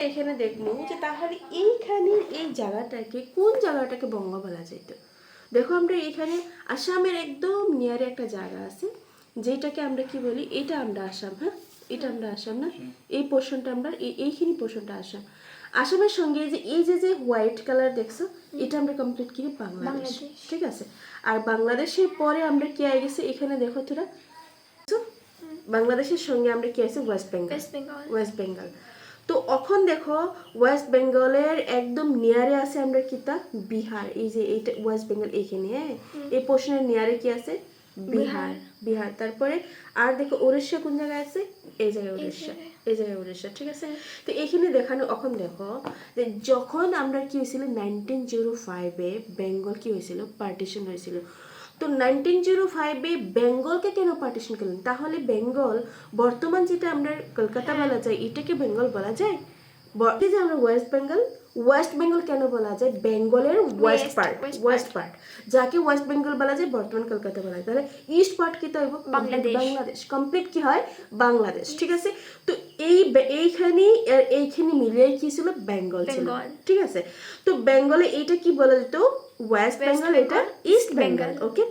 এখানে দেখব যে তাহলে এইখানে এই জায়গাটাকে কোন জায়গাটাকে বঙ্গ বলা যাইতো? দেখো আমরা এখানে আসামের একদম নিয়ারে একটা জায়গা আছে যেটাকে আমরা কি বলি? এটা আমরা আসাম হ্যাঁ? এটা আমরা আসাম না? এই পোর্শনটা আমরা এই- এইখানি পোর্শনটা আসাম। আসামের সঙ্গে যে এই যে যে হোয়াইট কালার দেখছ এটা আমরা কমপ্লিট কি বাংলাদেশ। ঠিক আছে? আর বাংলাদেশের পরে আমরা কি আই গেছি? এখানে দেখো তোরা বাংলাদেশের সঙ্গে আমরা কি আছে ওয়েস্ট বেঙ্গল ওয়েস্ট বেঙ্গল তো এখন দেখো ওয়েস্ট বেঙ্গলের একদম নিয়ারে আছে আমরা কিতা? বিহার। এই যে এইটা ওয়েস্ট বেঙ্গল এইখানে হ্যাঁ? এই পোর্শনের নিয়ারে কি আছে? বিহার। বিহার। তারপরে আর দেখো উড়িষ্যা কোন জায়গায় আছে? এই জায়গায় উড়িষ্যা এই জায়গায় উড়িষ্যা ঠিক আছে? তো এখানে দেখানো এখন দেখো যে যখন আমরা কি হয়েছিল? নাইনটিন জিরো ফাইভে বেঙ্গল কি হয়েছিল? পার্টিশন হয়েছিল। তো নাইনটিন জিরো ফাইভে বেঙ্গলকে কেন পার্টিশন করলেন? তাহলে বেঙ্গল বর্তমান যেটা আমরা কলকাতা বলা যায় এটাকে বেঙ্গল বলা যায়? যে আমরা ওয়েস্ট বেঙ্গল ওয়েস্ট বেঙ্গল কেন বলা যায়? বেঙ্গলের ওয়েস্ট পার্ট ওয়েস্ট পার্ট যাকে ওয়েস্ট বেঙ্গল বলা যায় বর্তমান কলকাতা বলা যায়। তাহলে ইস্ট পার্ট কি তো বাংলাদেশ। বাংলাদেশ। কমপ্লিট কি হয়? বাংলাদেশ। ঠিক আছে? তো এই এইখানেই এইখানে মিলিয়ে কি ছিল? বেঙ্গল ছিল। ঠিক আছে? তো বেঙ্গলে এইটা কি বলা যেত ওয়েস্ট বেঙ্গল এটা ইস্ট বেঙ্গল। ওকে?